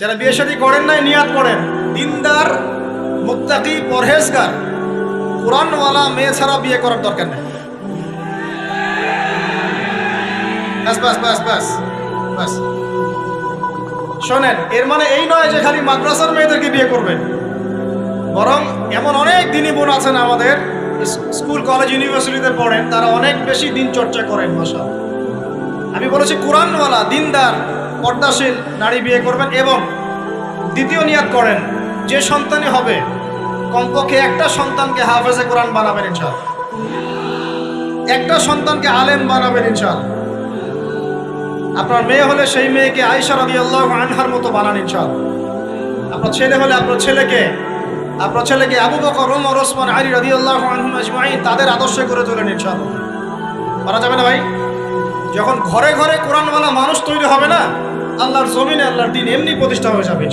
যারা বিয়ে শাদী করেন নাই, নিয়াত করেন। দিনদার, মুত্তাকি, পরহেজগার, কোরআনওয়ালা মেয়ে ছাড়া বিয়ে করার দরকার নেই। ব্যাস ব্যাস ব্যাস ব্যাস ব্যাস। শোনেন, এর মানে এই নয় যে খালি মাদ্রাসার মেয়েদেরকে বিয়ে করবেন। বরং এমন অনেক দিনই বোন আছেন আমাদের, স্কুল, কলেজ, ইউনিভার্সিটিতে পড়েন, তারা অনেক বেশি দিন চর্চা করেন মাসা আমি বলেছি কোরআনওয়ালা, দিনদার পর্দাশীল নারী বিয়ে করবেন এবং দ্বিতীয় নিয়াত করেন, যে সন্তানই হবে, কমপক্ষে একটা সন্তানকে হাফেজে কোরআন বানাবেন ইনশাল একটা সন্তানকে আলেম বানাবেন ইনশাল আপনার মেয়ে হলে সেই মেয়েকে আয়সা রাদি আল্লাহ আনহার মতো বানান ইনশাল আপনার ছেলে হলে আপনার ছেলেকে আপনার ছেলেকে আবু বকর, ওমর, ওসমান, আলী রাদি আল্লাহ তাদের আদর্শে করে তোলেন ইনশাল পারা যাবে না ভাই? যখন ঘরে ঘরে কোরআনওয়ালা মানুষ তৈরি হবে না, আল্লাহর জমিনে আল্লাহর দিন এমনি প্রতিষ্ঠা হয়ে যাবে